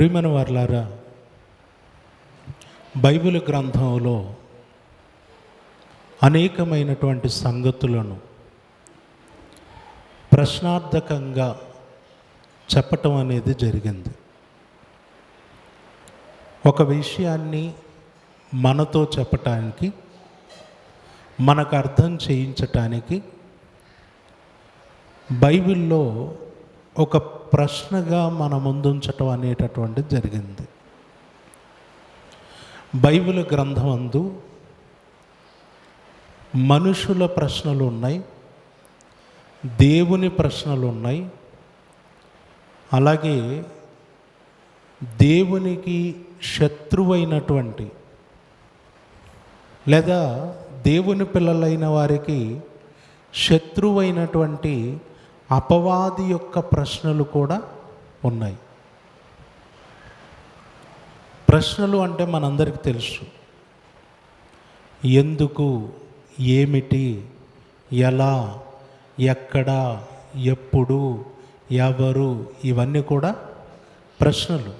ప్రియమైన వర్లారా బైబిల్ గ్రంథంలో అనేకమైనటువంటి సంగతులను ప్రశ్నార్థకంగా చెప్పటం అనేది జరిగింది. ఒక విషయాన్ని మనతో చెప్పటానికి మనకు అర్థం చేయించటానికి బైబిల్లో ఒక ప్రశ్నగా మన ముందుంచటం అనేటటువంటిది జరిగింది. బైబిల్ గ్రంథం అందు మనుషుల ప్రశ్నలు ఉన్నాయి దేవుని ప్రశ్నలు ఉన్నాయి అలాగే దేవునికి శత్రువైనటువంటి లేదా దేవుని పిల్లలైన వారికి శత్రువైనటువంటి అపవాది యొక్క ప్రశ్నలు కూడా ఉన్నాయి. ప్రశ్నలు అంటే మనందరికీ తెలుసు. ఎందుకు ఏమిటి ఎలా ఎక్కడ ఎప్పుడు ఎవరు ఇవన్నీ కూడా ప్రశ్నలు.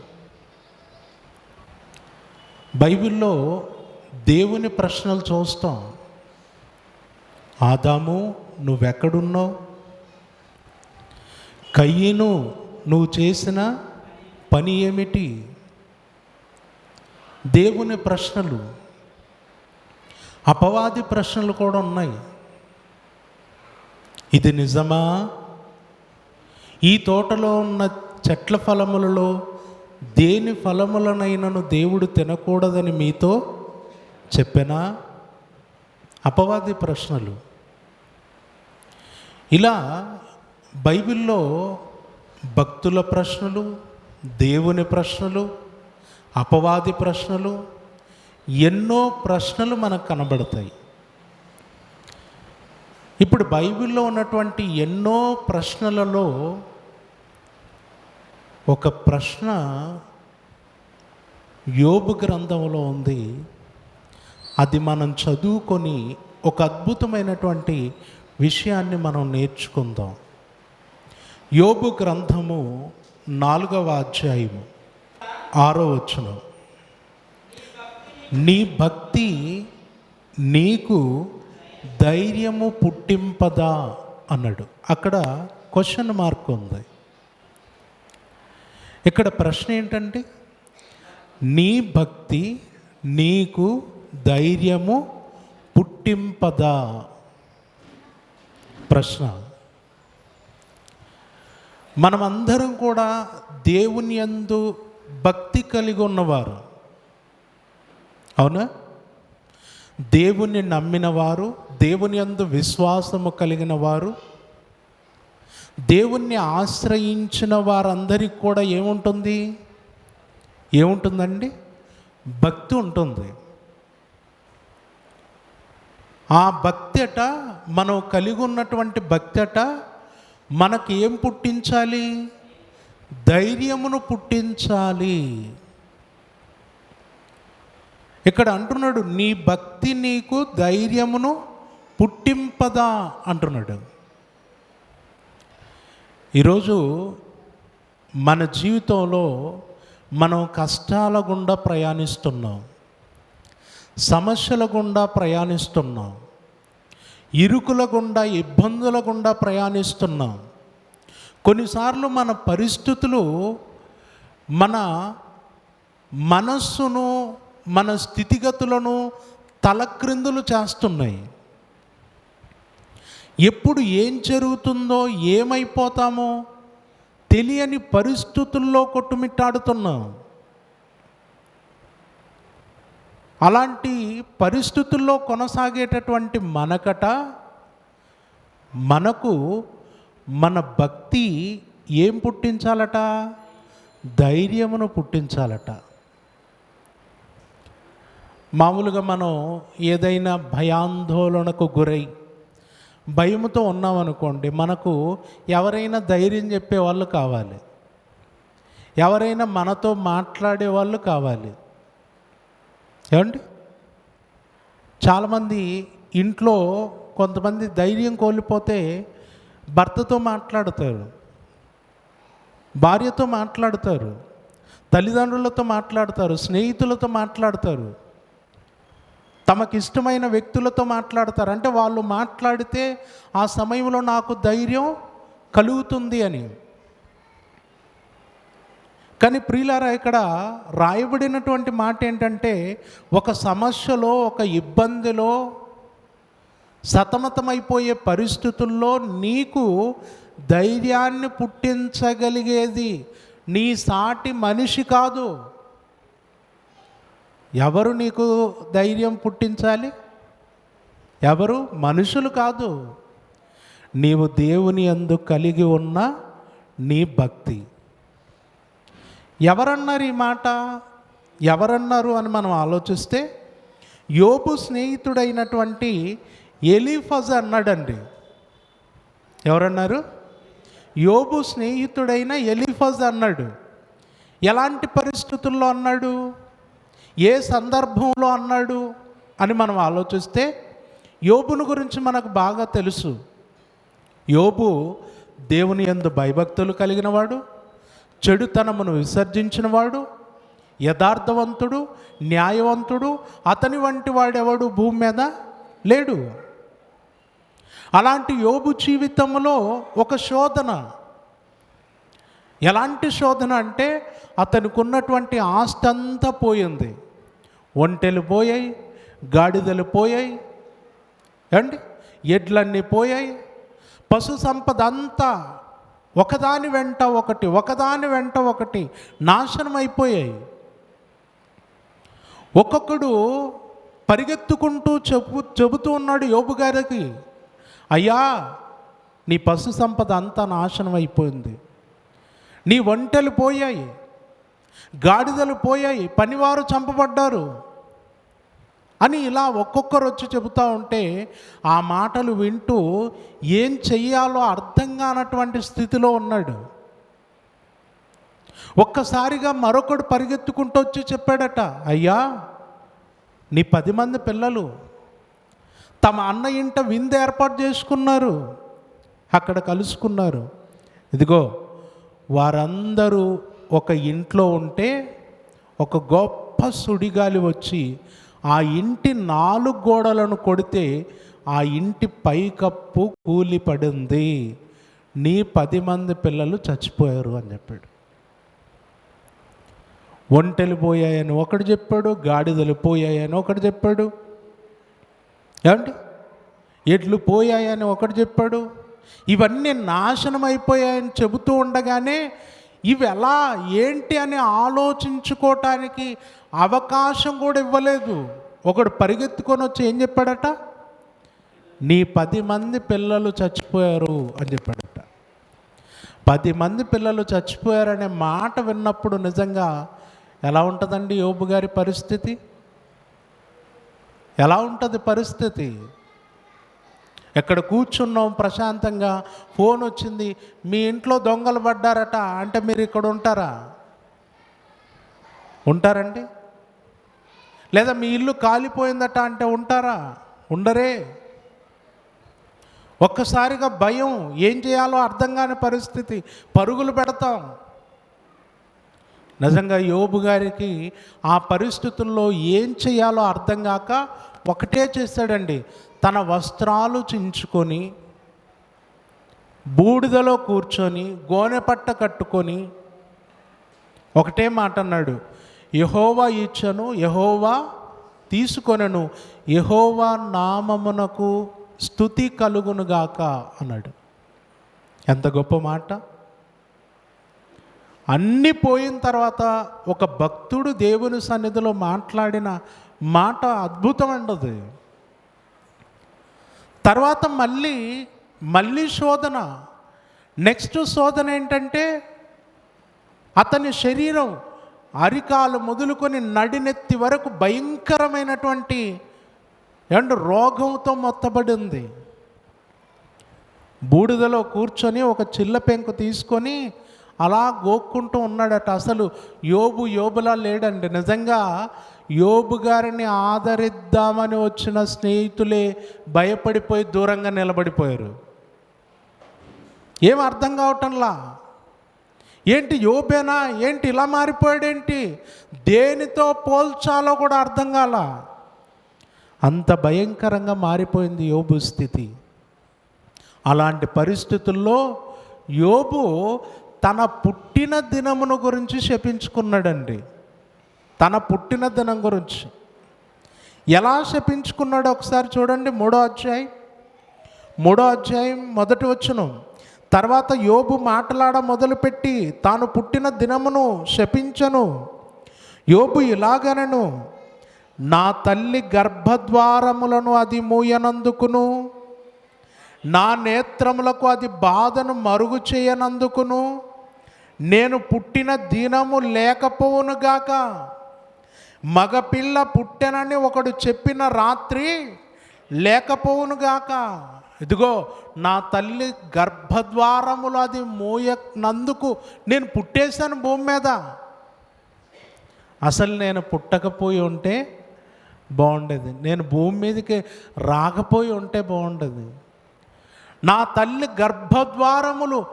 బైబిల్లో దేవుని ప్రశ్నలు చూస్తాం. ఆదాము నువ్వెక్కడున్నావు? కయ్యను నువ్వు చేసిన పని ఏమిటి? దేవుని ప్రశ్నలు అపవాది ప్రశ్నలు కూడా ఉన్నాయి. ఇది నిజమా? ఈ తోటలో ఉన్న చెట్ల ఫలములలో దేని ఫలములనైనను దేవుడు తినకూడదని మీతో చెప్పెనా? అపవాది ప్రశ్నలు. ఇలా బైబిల్లో భక్తుల ప్రశ్నలు దేవుని ప్రశ్నలు అపవాది ప్రశ్నలు ఎన్నో ప్రశ్నలు మనకు కనబడతాయి. ఇప్పుడు బైబిల్లో ఉన్నటువంటి ఎన్నో ప్రశ్నలలో ఒక ప్రశ్న యోబు గ్రంథంలో ఉంది. అది మనం చదువుకొని ఒక అద్భుతమైనటువంటి విషయాన్ని మనం నేర్చుకుందాం. యోబు గ్రంథము నాలుగవ అధ్యాయము ఆరో వచనం. నీ భక్తి నీకు ధైర్యము పుట్టింపదా అన్నాడు. అక్కడ క్వశ్చన్ మార్క్ ఉంది. ఇక్కడ ప్రశ్న ఏంటంటే నీ భక్తి నీకు ధైర్యము పుట్టింపదా? ప్రశ్న. మనమందరం కూడా దేవుని యందు భక్తి కలిగి ఉన్నవారు. అవునా? దేవుణ్ణి నమ్మిన వారు దేవుని యందు విశ్వాసము కలిగిన వారు దేవుణ్ణి ఆశ్రయించిన వారందరికీ కూడా ఏముంటుంది? ఏముంటుందండి? భక్తి ఉంటుంది. ఆ భక్తి అట మనం కలిగి ఉన్నటువంటి భక్తి అట మనకి ఏం పుట్టించాలి? ధైర్యమును పుట్టించాలి. ఇక్కడ అంటున్నాడు నీ భక్తి నీకు ధైర్యమును పుట్టింపదా? అంటున్నాడు. ఈరోజు మన జీవితంలో మనం కష్టాల గుండా ప్రయాణిస్తున్నాం. సమస్యల గుండా ప్రయాణిస్తున్నాం. ఇరుకుల గుండా ఇబ్బందుల గుండా ప్రయాణిస్తున్నాం. కొన్నిసార్లు మన పరిస్థితులు మన మనస్సును మన స్థితిగతులను తలక్రిందులు చేస్తున్నాయి. ఎప్పుడు ఏం జరుగుతుందో ఏమైపోతామో తెలియని పరిస్థితుల్లో కొట్టుమిట్టాడుతున్నాం. అలాంటి పరిస్థితుల్లో కొనసాగేటటువంటి మనకట మనకు మన భక్తి ఏం పుట్టించాలట? ధైర్యమును పుట్టించాలట. మామూలుగా మనం ఏదైనా భయాందోళనకు గురై భయముతో ఉన్నామనుకోండి మనకు ఎవరైనా ధైర్యం చెప్పే వాళ్ళు కావాలి. ఎవరైనా మనతో మాట్లాడే వాళ్ళు కావాలి. ఏమండి? చాలామంది ఇంట్లో కొంతమంది ధైర్యం కోల్పోతే భర్తతో మాట్లాడతారు భార్యతో మాట్లాడతారు తల్లిదండ్రులతో మాట్లాడతారు స్నేహితులతో మాట్లాడతారు తమకిష్టమైన వ్యక్తులతో మాట్లాడతారు. అంటే వాళ్ళు మాట్లాడితే ఆ సమయంలో నాకు ధైర్యం కలుగుతుంది అని. కానీ ప్రియులారా ఇక్కడ రాయబడినటువంటి మాట ఏంటంటే ఒక సమస్యలో ఒక ఇబ్బందిలో సతమతమైపోయే పరిస్థితుల్లో నీకు ధైర్యాన్ని పుట్టించగలిగేది నీ సాటి మనిషి కాదు. ఎవరు నీకు ధైర్యం పుట్టించాలి? ఎవరు? మనుషులు కాదు. నీవు దేవుని అందు కలిగి ఉన్న నీ భక్తి. ఎవరన్నారు ఈ మాట? ఎవరన్నారు అని మనం ఆలోచిస్తే యోబు స్నేహితుడైనటువంటి ఎలీఫజ్ అన్నాడండి. ఎవరన్నారు? యోబు స్నేహితుడైన ఎలిఫజ్ అన్నాడు. ఎలాంటి పరిస్థితుల్లో అన్నాడు? ఏ సందర్భంలో అన్నాడు? అని మనం ఆలోచిస్తే యోబును గురించి మనకు బాగా తెలుసు. యోబు దేవుని యందు భయభక్తులు కలిగినవాడు. చెడుతనమును విసర్జించినవాడు యథార్థవంతుడు న్యాయవంతుడు అతని వంటి వాడెవడు భూమి మీద లేడు. అలాంటి యోబు జీవితంలో ఒక శోధన. ఎలాంటి శోధన అంటే అతనికి ఉన్నటువంటి ఆస్తి అంతా పోయింది. ఒంటెలు పోయాయి గాడిదలు పోయాయి అండి ఎడ్లన్నీ పోయాయి పశు సంపద అంతా ఒకదాని వెంట ఒకటి ఒకదాని వెంట ఒకటి నాశనం అయిపోయాయి ఒక్కొక్కడు పరిగెత్తుకుంటూ చెప్పు చెబుతూ ఉన్నాడు యోబు గారికి అయ్యా నీ పశు సంపద అంతా నాశనం అయిపోయింది నీ ఒంటెలు పోయాయి గాడిదలు పోయాయి పనివారు చంపబడ్డారు. అని ఇలా ఒక్కొక్కరు వచ్చి చెబుతూ ఉంటే ఆ మాటలు వింటూ ఏం చెయ్యాలో అర్థం కానటువంటి స్థితిలో ఉన్నాడు. ఒక్కసారిగా మరొకడు పరిగెత్తుకుంటూ వచ్చి చెప్పాడట అయ్యా నీ పది మంది పిల్లలు తమ అన్న ఇంట విందు ఏర్పాటు చేసుకున్నారు అక్కడ కలుసుకున్నారు. ఇదిగో వారందరూ ఒక ఇంట్లో ఉంటే ఒక గొప్ప సుడిగాలి వచ్చి ఆ ఇంటి నాలుగు గోడలను కొడితే ఆ ఇంటి పైకప్పు కూలి పడింది నీ పది మంది పిల్లలు చచ్చిపోయారు అని చెప్పాడు. ఒంటెలు పోయాయని ఒకడు చెప్పాడు గాడిదలు పోయాయని ఒకడు చెప్పాడు. ఏమండి? ఎడ్లు పోయాయని ఒకడు చెప్పాడు. ఇవన్నీ నాశనం అయిపోయాయని చెబుతూ ఉండగానే ఇవి ఎలా ఏంటి అని ఆలోచించుకోవటానికి అవకాశం కూడా ఇవ్వలేదు. ఒకడు పరిగెత్తుకొని వచ్చి ఏం చెప్పాడట? నీ పది మంది పిల్లలు చచ్చిపోయారు అని చెప్పాడట. పది మంది పిల్లలు చచ్చిపోయారనే మాట విన్నప్పుడు నిజంగా ఎలా ఉంటుందండి యోబు గారి పరిస్థితి? ఎలా ఉంటుంది పరిస్థితి? ఎక్కడ కూర్చున్నాం ప్రశాంతంగా ఫోన్ వచ్చింది మీ ఇంట్లో దొంగలు పడ్డారట అంటే మీరు ఇక్కడ ఉంటారా? ఉంటారండి? లేదా మీ ఇల్లు కాలిపోయిందట అంటే ఉంటారా? ఉండరే. ఒక్కసారిగా భయం ఏం చేయాలో అర్థం కాని పరిస్థితి. పరుగులు పెడతాం. నిజంగా యోబు గారికి ఆ పరిస్థితుల్లో ఏం చేయాలో అర్థం కాక ఒకటే చేశాడండి. తన వస్త్రాలు చించుకొని బూడిదలో కూర్చొని గోనె పట్ట కట్టుకొని ఒకటే మాట అన్నాడు. యహోవా ఇచ్చను యహోవా తీసుకొనను యహోవా నామమునకు స్థుతి కలుగునుగాక అన్నాడు. ఎంత గొప్ప మాట. అన్నీ పోయిన తర్వాత ఒక భక్తుడు దేవుని సన్నిధిలో మాట్లాడిన మాట అద్భుతం అండది తర్వాత మళ్ళీ మళ్ళీ శోధన. నెక్స్ట్ శోధన ఏంటంటే అతని శరీరం అరికాలు మొదలుకొని నడినెత్తి వరకు భయంకరమైనటువంటి అండ్ రోగంతో మొత్తబడింది. బూడిదలో కూర్చొని ఒక చిల్ల పెంకు తీసుకొని అలా గోక్కుంటూ ఉన్నాడట. అసలు యోబు యోబులా లేడండి. నిజంగా యోబు గారిని ఆదరిద్దామని వచ్చిన స్నేహితులే భయపడిపోయి దూరంగా నిలబడిపోయారు. ఏం అర్థం కావటంలా? ఏంటి యోబేనా? ఏంటి ఇలా మారిపోయాడేంటి? దేనితో పోల్చాలో కూడా అర్థం కాల. అంత భయంకరంగా మారిపోయింది యోబు స్థితి. అలాంటి పరిస్థితుల్లో యోబు తన పుట్టిన దినమును గురించి శపించుకున్నాడండి. తన పుట్టిన దినం గురించి. ఎలా శపించుకున్నాడో ఒకసారి చూడండి మూడో అధ్యాయం. మూడో అధ్యాయం మొదటి వచ్చును తర్వాత యోబు మాట్లాడ మొదలుపెట్టి తాను పుట్టిన దినమును శపించను. యోబు ఇలాగనను నా తల్లి గర్భద్వారములను అది మూయనందుకును. నా నేత్రములకు అది బాధను మరుగు చేయనందుకును. నేను పుట్టిన దినము లేకపోవునుగాక మగపిల్ల పుట్టెనని ఒకడు చెప్పిన రాత్రి లేకపోవునుగాక. ఇదిగో నా తల్లి గర్భద్వారములు అది మూయనందుకు నేను పుట్టేశాను భూమి మీద. అసలు నేను పుట్టకపోయి ఉంటే బాగుండేది. నేను భూమి మీదకి రాకపోయి ఉంటే బాగుండేది. నా తల్లి గర్భద్వారములు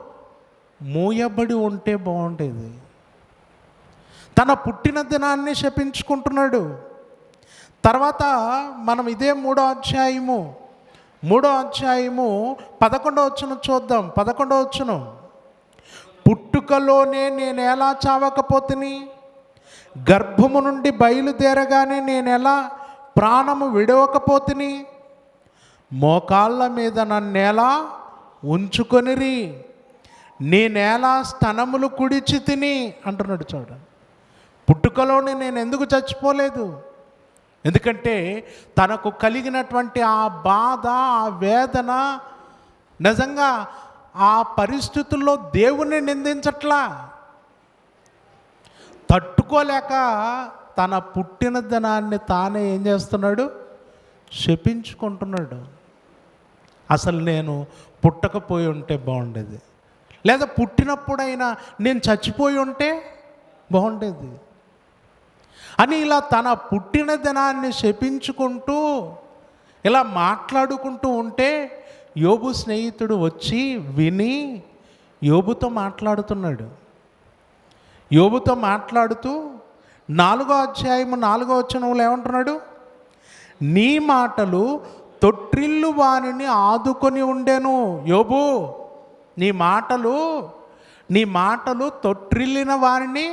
మూయబడి ఉంటే బాగుండేది. తన పుట్టిన దినాన్ని శపించుకుంటున్నాడు. తర్వాత మనం ఇదే మూడో అధ్యాయము. మూడో అధ్యాయము పదకొండో వచ్చును చూద్దాం. పదకొండో వచ్చును పుట్టుకలోనే నేను ఎలా చావకపోతిని? గర్భము నుండి బయలుదేరగానే నేను ఎలా ప్రాణము విడవకపోతిని? మోకాళ్ళ మీద నన్నేలా ఉంచుకొనిరి? నేనేలా స్తనములు కుడిచి తిని? అంటున్నాడు చూడండి. పుట్టుకలోనే నేను ఎందుకు చచ్చిపోలేదు? ఎందుకంటే తనకు కలిగినటువంటి ఆ బాధ ఆ వేదన నిజంగా ఆ పరిస్థితుల్లో దేవుణ్ణి నిందించట్లా. తట్టుకోలేక తన పుట్టిన దినాన్ని తానే ఏం చేస్తున్నాడు? శపించుకుంటున్నాడు. అసలు నేను పుట్టకపోయి ఉంటే బాగుండేది. లేదా పుట్టినప్పుడైనా నేను చచ్చిపోయి ఉంటే బాగుండేది. అని ఇలా తన పుట్టిన దినాన్ని శపించుకుంటూ ఇలా మాట్లాడుకుంటూ ఉంటే యోబు స్నేహితుడు వచ్చి విని యోబుతో మాట్లాడుతున్నాడు. యోబుతో మాట్లాడుతూ నాలుగో అధ్యాయము నాలుగో వచ్చినవులు ఏమంటున్నాడు? నీ మాటలు తొట్టిల్లు వారిని ఆదుకొని ఉండెను యోబు. నీ మాటలు నీ మాటలు తొట్టిల్లిన వారిని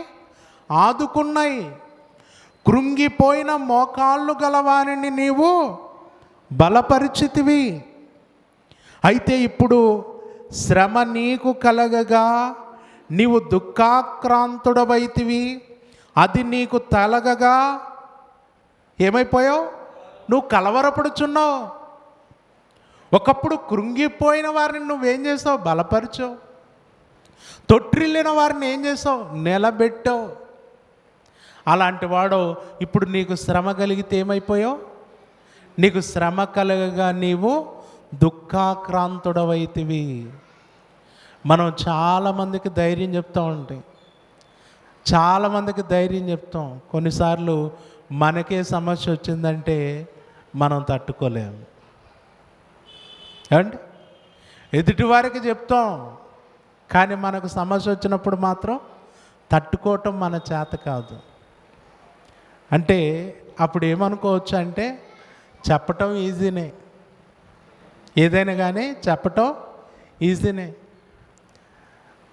ఆదుకున్నాయి. కృంగిపోయిన మోకాళ్ళు గలవారిని నీవు బలపరిచితివి. అయితే ఇప్పుడు శ్రమ నీకు కలగగా నీవు దుఃఖాక్రాంతుడవైతివి. అది నీకు తలగగా. ఏమైపోయావు? నువ్వు కలవరపడుచున్నావు. ఒకప్పుడు కృంగిపోయిన వారిని నువ్వేం చేసావు? బలపరిచావు. తొట్టిల్లిన వారిని ఏం చేసావు? నిలబెట్టావు. అలాంటి వాడు ఇప్పుడు నీకు శ్రమ కలిగితే ఏమైపోయావు? నీకు శ్రమ కలగగా నీవు దుఃఖాక్రాంతుడవైతివి. మనం చాలామందికి ధైర్యం చెప్తూ ఉంటాయి చాలామందికి ధైర్యం చెప్తాం. కొన్నిసార్లు మనకే సమస్య వచ్చిందంటే మనం తట్టుకోలేము ఏమండి? ఎదుటివారికి చెప్తాం కానీ మనకు సమస్య వచ్చినప్పుడు మాత్రం తట్టుకోవటం మన చేత కాదు. అంటే అప్పుడు ఏమనుకోవచ్చు అంటే చెప్పటం ఈజీనే. ఏదైనా కానీ చెప్పటం ఈజీనే.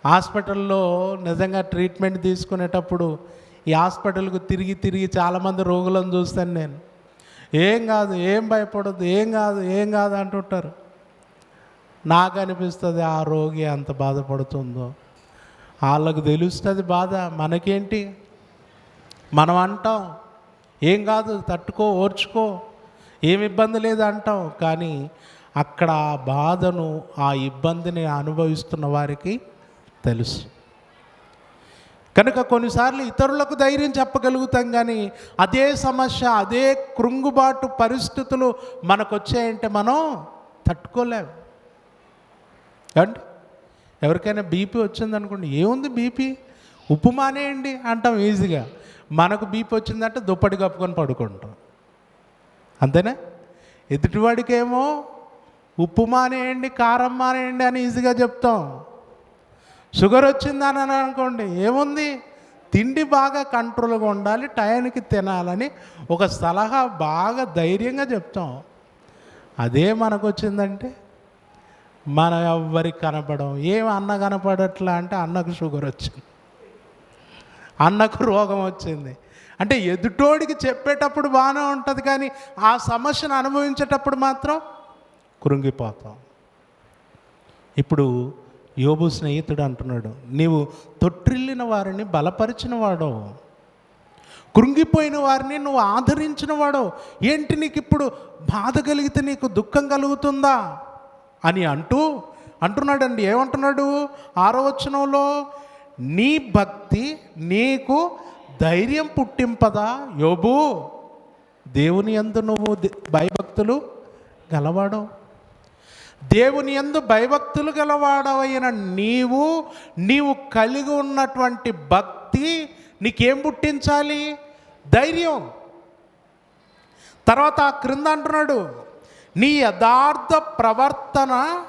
హాస్పిటల్లో నిజంగా ట్రీట్మెంట్ తీసుకునేటప్పుడు ఈ హాస్పిటల్కు తిరిగి తిరిగి చాలామంది రోగులను చూస్తాను నేను. ఏం కాదు ఏం భయపడద్దు ఏం కాదు ఏం కాదు అంటుంటారు. నాకు అనిపిస్తుంది ఆ రోగి అంత బాధపడుతుందో. వాళ్ళకు తెలుస్తుంది బాధ మనకేంటి? మనం అంటాం. ఏం కాదు తట్టుకో ఓర్చుకో ఏం ఇబ్బంది లేదు అంటాం కానీ అక్కడ ఆ బాధను ఆ ఇబ్బందిని అనుభవిస్తున్న వారికి తెలుసు. కనుక కొన్నిసార్లు ఇతరులకు ధైర్యం చెప్పగలుగుతాం కానీ అదే సమస్య అదే కృంగుబాటు పరిస్థితులు మనకు వచ్చాయంటే మనం తట్టుకోలేము అండి ఎవరికైనా బీపీ వచ్చిందనుకోండి ఏముంది బీపీ? ఉప్పు మానేయండి అంటాం ఈజీగా. మనకు బీపీ వచ్చిందంటే దుప్పటి కప్పుకొని పడుకుంటాం. అంతేనా? ఎదుటివాడికేమో ఉప్పు మానేయండి కారం మానేయండి అని ఈజీగా చెప్తాం. షుగర్ వచ్చిందని అని అనుకోండి ఏముంది? తిండి బాగా కంట్రోల్గా ఉండాలి టయానికి తినాలని ఒక సలహా బాగా ధైర్యంగా చెప్తాం. అదే మనకు వచ్చిందంటే మన ఎవ్వరికి కనపడం ఏం అన్న కనపడట్లా అంటే అన్నకు షుగర్ వచ్చింది. అన్నకు రోగం వచ్చింది. అంటే ఎదుటోడికి చెప్పేటప్పుడు బాగానే ఉంటుంది కానీ ఆ సమస్యను అనుభవించేటప్పుడు మాత్రం కృంగిపోతాం. ఇప్పుడు యోబు స్నేహితుడు అంటున్నాడు నీవు తొట్టిల్లిన వారిని బలపరిచిన వాడు కృంగిపోయిన వారిని నువ్వు ఆదరించిన వాడు ఏంటి నీకు ఇప్పుడు బాధ కలిగితే నీకు దుఃఖం కలుగుతుందా? అని అంటూ అంటున్నాడండి. ఏమంటున్నాడు? ఆరో వచనంలో నీ భక్తి నీకు ధైర్యం పుట్టింపదా యోబు? దేవుని యందు నువ్వు భయభక్తులు గలవాడు దేవుని యందు భయభక్తులు గలవాడవైన నీవు నీవు కలిగి ఉన్నటువంటి భక్తి నీకేం పుట్టించాలి? ధైర్యం. తర్వాత ఆ క్రింద అంటున్నాడు నీ యథార్థ ప్రవర్తన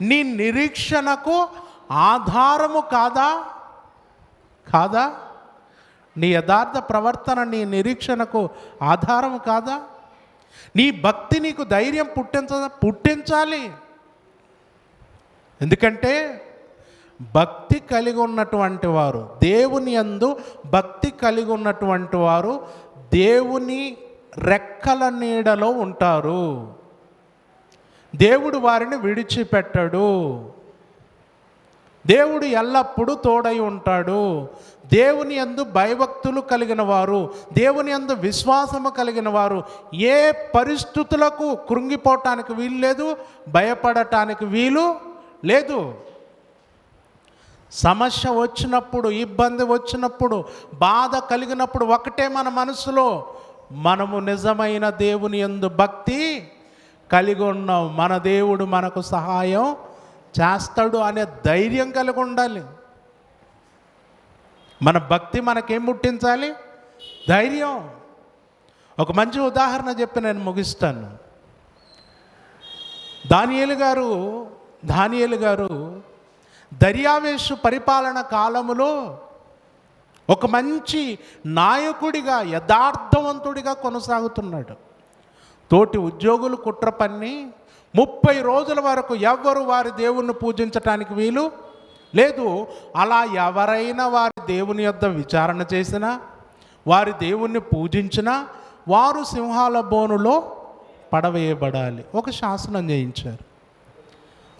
నీ నిరీక్షణకు ఆధారము కాదా? కాదా? నీ యథార్థ ప్రవర్తన నీ నిరీక్షణకు ఆధారం కాదా? నీ భక్తి నీకు ధైర్యం పుట్టించ పుట్టించాలి. ఎందుకంటే భక్తి కలిగి ఉన్నటువంటి వారు దేవుని యందు భక్తి కలిగి ఉన్నటువంటి వారు దేవుని రెక్కల నీడలో ఉంటారు. దేవుడు వారిని విడిచిపెట్టడు. దేవుడు ఎల్లప్పుడూ తోడై ఉంటాడు. దేవుని యందు భయభక్తులు కలిగిన వారు దేవుని యందు విశ్వాసము కలిగిన వారు ఏ పరిస్థితులకు కృంగిపోవటానికి వీలు లేదు భయపడటానికి వీలు లేదు. సమస్య వచ్చినప్పుడు ఇబ్బంది వచ్చినప్పుడు బాధ కలిగినప్పుడు ఒకటే మన మనసులో మనము నిజమైన దేవుని యందు భక్తి కలిగి ఉన్నాం. మన దేవుడు మనకు సహాయం చేస్తాడు అనే ధైర్యం కలిగి ఉండాలి. మన భక్తి మనకేం పుట్టించాలి ధైర్యం. ఒక మంచి ఉదాహరణ చెప్పి నేను ముగిస్తాను. దానియేలు గారు దానియేలు గారు దర్యావేషు పరిపాలన కాలములో ఒక మంచి నాయకుడిగా యథార్థవంతుడిగా కొనసాగుతున్నాడు. తోటి ఉద్యోగులు కుట్ర పన్ని ముప్పై రోజుల వరకు ఎవ్వరు వారి దేవుణ్ణి పూజించటానికి వీలు లేదు. అలా ఎవరైనా వారి దేవుని యొద్ద విచారణ చేసినా వారి దేవుణ్ణి పూజించినా వారు సింహాల బోనులో పడవేయబడాలి. ఒక శాసనం చేయించారు.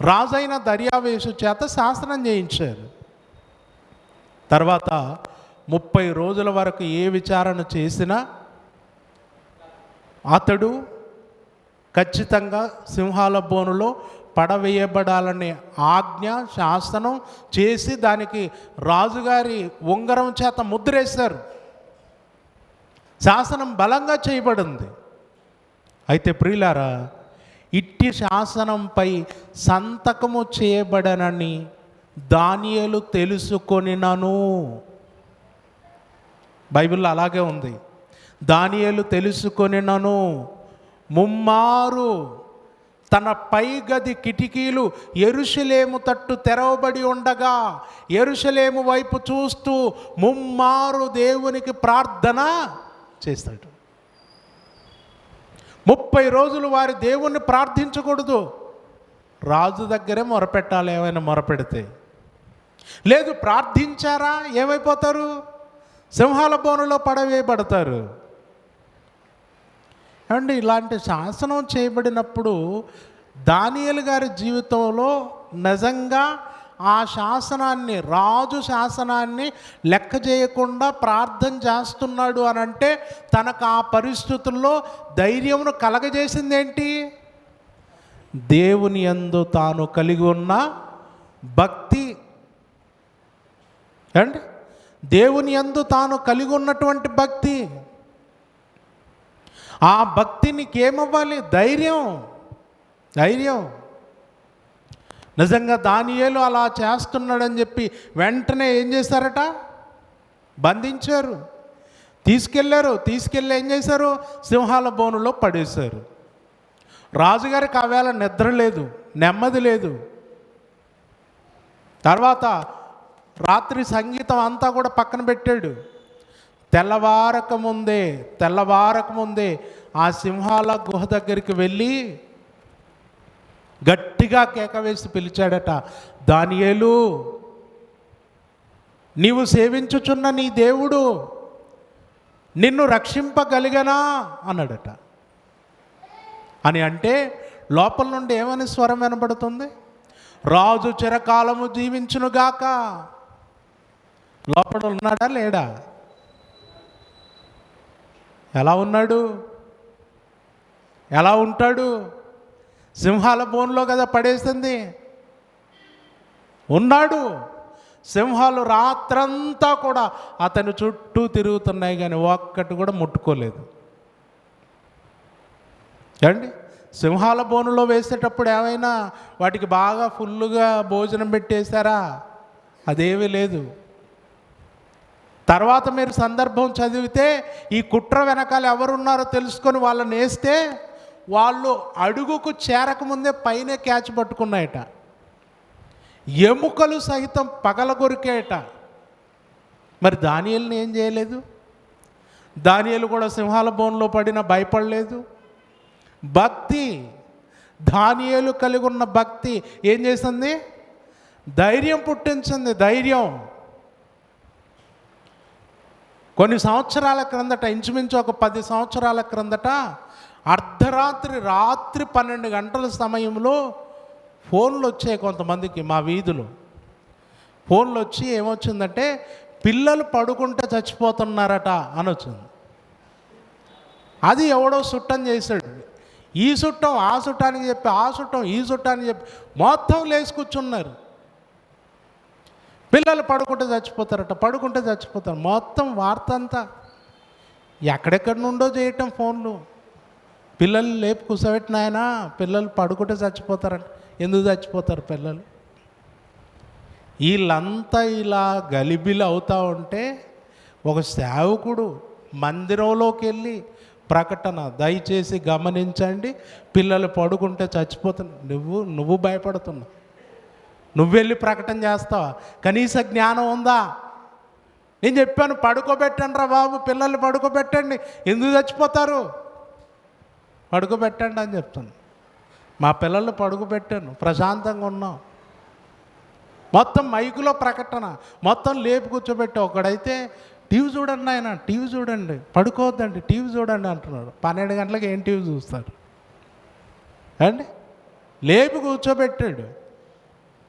రాజైన దర్యావేశు చేత శాసనం చేయించారు. తర్వాత ముప్పై రోజుల వరకు ఏ విచారణ చేసినా అతడు ఖచ్చితంగా సింహాల బోనులో పడవేయబడాలనే ఆజ్ఞ శాసనం చేసి దానికి రాజుగారి ఉంగరం చేత ముద్రేశారు. శాసనం బలంగా చేయబడింది. అయితే ప్రియులారా ఇట్టి శాసనంపై సంతకము చేయబడనని దానియలు తెలుసుకొనినను. బైబిల్లో అలాగే ఉంది. దానియలు తెలుసుకొనినను. ముమ్మారు తన పై గది కిటికీలు ఎరుషలేము తట్టు తెరవబడి ఉండగా ఎరుషలేము వైపు చూస్తూ ముమ్మారు దేవునికి ప్రార్థన చేస్తాడు. ముప్పై రోజులు వారి దేవుణ్ణి ప్రార్థించకూడదు. రాజు దగ్గరే మొరపెట్టాలి ఏమైనా మొరపెడితే. లేదు ప్రార్థించారా? ఏమైపోతారు? సింహాల బోనులో పడవేయబడతారు. అండ్ ఇలాంటి శాసనం చేయబడినప్పుడు దానియలు గారి జీవితంలో నిజంగా ఆ శాసనాన్ని రాజు శాసనాన్ని లెక్క చేయకుండా ప్రార్థన చేస్తున్నాడు అని అంటే తనకు ఆ పరిస్థితుల్లో ధైర్యమును కలగజేసింది ఏంటి దేవుని యందు తాను కలిగి ఉన్న భక్తి. అండి దేవుని యందు తాను కలిగి ఉన్నటువంటి భక్తి. ఆ భక్తి నీకేమవ్వాలి ధైర్యం. ధైర్యం. నిజంగా దానియేలు అలా చేస్తున్నాడని చెప్పి వెంటనే ఏం చేశారట? బంధించారు. తీసుకెళ్ళారు తీసుకెళ్ళి ఏం చేశారు? సింహాల బోనులో పడేశారు. రాజుగారికి ఆవేళ నిద్ర లేదు. నెమ్మది లేదు. తర్వాత రాత్రి సంగీతం అంతా కూడా పక్కన పెట్టాడు. తెల్లవారకముందే తెల్లవారకముందే ఆ సింహాల గుహ దగ్గరికి వెళ్ళి గట్టిగా కేక వేసి పిలిచాడట దానియేలు నీవు సేవించుచున్న నీ దేవుడు నిన్ను రక్షింపగలిగనా? అన్నాడట. అని అంటే లోపల నుండి ఏమని స్వరం వినబడుతుంది? రాజు చిరకాలము జీవించునుగాక. లోపల ఉన్నాడా లేడా? ఎలా ఉన్నాడు? ఎలా ఉంటాడు? సింహాల బోన్లో కదా పడేసింది. ఉన్నాడు. సింహాలు రాత్రంతా కూడా అతని చుట్టూ తిరుగుతున్నాయి కానీ ఒక్కటి కూడా ముట్టుకోలేదు. ఏమండి? సింహాల బోనులో వేసేటప్పుడు ఏమైనా వాటికి బాగా ఫుల్లుగా భోజనం పెట్టేశారా? అదేమీ లేదు. తర్వాత మీరు సందర్భం చదివితే ఈ కుట్ర వెనకాల ఎవరున్నారో తెలుసుకొని వాళ్ళని వేస్తే వాళ్ళు అడుగుకు చేరకముందే పైనే క్యాచ్ పట్టుకున్నాయట. ఎముకలు సహితం పగలగొరికేట మరి దానియల్ని ఏం చేయలేదు? దానియలు కూడా సింహాల బోన్లో పడిన భయపడలేదు. భక్తి దానియలు కలిగి ఉన్న భక్తి ఏం చేసింది? ధైర్యం పుట్టించింది ధైర్యం. కొన్ని సంవత్సరాల క్రిందట ఇంచుమించు ఒక పది సంవత్సరాల క్రిందట అర్ధరాత్రి రాత్రి పన్నెండు గంటల సమయంలో ఫోన్లు వచ్చాయి కొంతమందికి మా వీధులు. ఫోన్లు వచ్చి ఏమొచ్చిందంటే పిల్లలు పడుకుంటే చచ్చిపోతున్నారట అని వచ్చింది అది ఎవడో సుట్టం చేశాడు. ఈ సుట్టం ఆ సుట్టానికి చెప్పి ఆ సుట్టం ఈ సుట్టానికి చెప్పి మొత్తం లేచి కూర్చున్నారు. పిల్లలు పడుకుంటే చచ్చిపోతారట పడుకుంటే చచ్చిపోతారు. మొత్తం వార్త అంతా ఎక్కడెక్కడి నుండో చేయటం ఫోన్లు. పిల్లలు లేపు కూర్చోబెట్టినాయనా పిల్లలు పడుకుంటే చచ్చిపోతారంట. ఎందుకు చచ్చిపోతారు పిల్లలు? వీళ్ళంతా ఇలా గలిబిలు అవుతూ ఉంటే ఒక సేవకుడు మందిరంలోకి వెళ్ళి ప్రకటన దయచేసి గమనించండి పిల్లలు పడుకుంటే చచ్చిపోతున్నా నువ్వు నువ్వు భయపడుతున్నావు. నువ్వు వెళ్ళి ప్రకటన చేస్తావా? కనీస జ్ఞానం ఉందా? నేను చెప్పాను పడుకోబెట్టండి రా బాబు పిల్లల్ని పడుకోబెట్టండి. ఎందుకు చచ్చిపోతారు? పడుకోబెట్టండి అని చెప్తాను. మా పిల్లల్ని పడుకోబెట్టాను ప్రశాంతంగా ఉన్నాం. మొత్తం మైకులో ప్రకటన మొత్తం లేపు కూర్చోబెట్టి ఒకడైతే టీవీ చూడండి ఆయన టీవీ చూడండి పడుకోవద్దండి టీవీ చూడండి అంటున్నాడు. పన్నెండు గంటలకు ఏం టీవీ చూస్తారు? అండి? లేపు కూర్చోబెట్టాడు.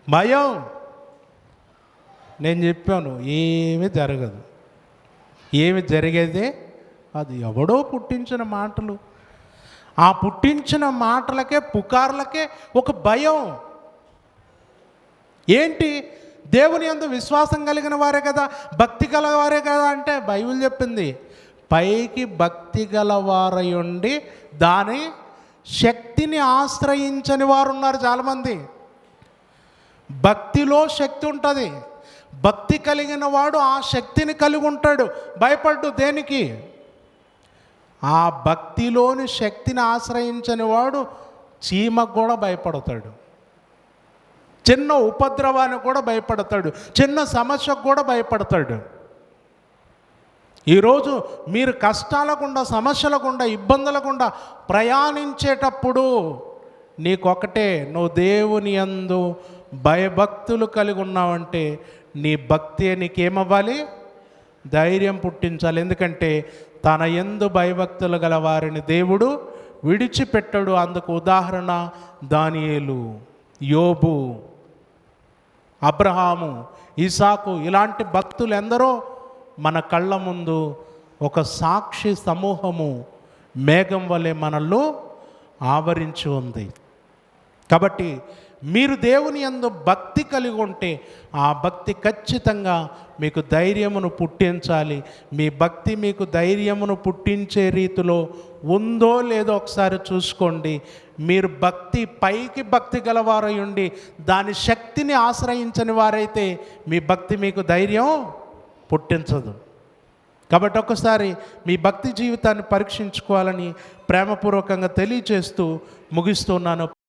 భయం. నేను చెప్పాను ఏమీ జరగదు. ఏమి జరిగేదే? అది ఎవడో పుట్టించిన మాటలు. ఆ పుట్టించిన మాటలకే పుకార్లకే ఒక భయం. ఏంటి? దేవుని అందు విశ్వాసం కలిగిన వారే కదా భక్తి గలవారే కదా అంటే బైబిల్ చెప్పింది. పైకి భక్తి గలవారై ఉండి దాని శక్తిని ఆశ్రయించని వారు ఉన్నారు చాలామంది. భక్తిలో శక్తి ఉంటుంది. భక్తి కలిగిన వాడు ఆ శక్తిని కలిగి ఉంటాడు. భయపడ్డు దేనికి? ఆ భక్తిలోని శక్తిని ఆశ్రయించని వాడు చీమకు కూడా భయపడతాడు. చిన్న ఉపద్రవానికి కూడా భయపడతాడు. చిన్న సమస్యకు కూడా భయపడతాడు. ఈరోజు మీరు కష్టాల గుండా సమస్యల గుండా ఇబ్బందుల గుండా ప్రయాణించేటప్పుడు నీకొకటే నువ్వు దేవుని యందు భయభక్తులు కలిగి ఉన్నావంటే నీ భక్తి నీకేమవ్వాలి? ధైర్యం పుట్టించాలి. ఎందుకంటే తన ఎందు భయభక్తులు గల వారిని దేవుడు విడిచిపెట్టడు. అందుకు ఉదాహరణ దానియేలు యోబు అబ్రహాము ఇసాకు ఇలాంటి భక్తులు ఎందరో మన కళ్ళ ముందు ఒక సాక్షి సమూహము మేఘం వలె మనల్లో ఆవరించి ఉంది. కాబట్టి మీరు దేవుని యందు భక్తి కలిగి ఉంటే ఆ భక్తి ఖచ్చితంగా మీకు ధైర్యమును పుట్టించాలి. మీ భక్తి మీకు ధైర్యమును పుట్టించే రీతిలో ఉందో లేదో ఒకసారి చూసుకోండి. మీరు భక్తి పైకి భక్తి గలవారై ఉండి దాని శక్తిని ఆశ్రయించని వారైతే మీ భక్తి మీకు ధైర్యం పుట్టించదు. కాబట్టి ఒకసారి మీ భక్తి జీవితాన్ని పరీక్షించుకోవాలని ప్రేమపూర్వకంగా తెలియచేస్తూ ముగిస్తున్నాను.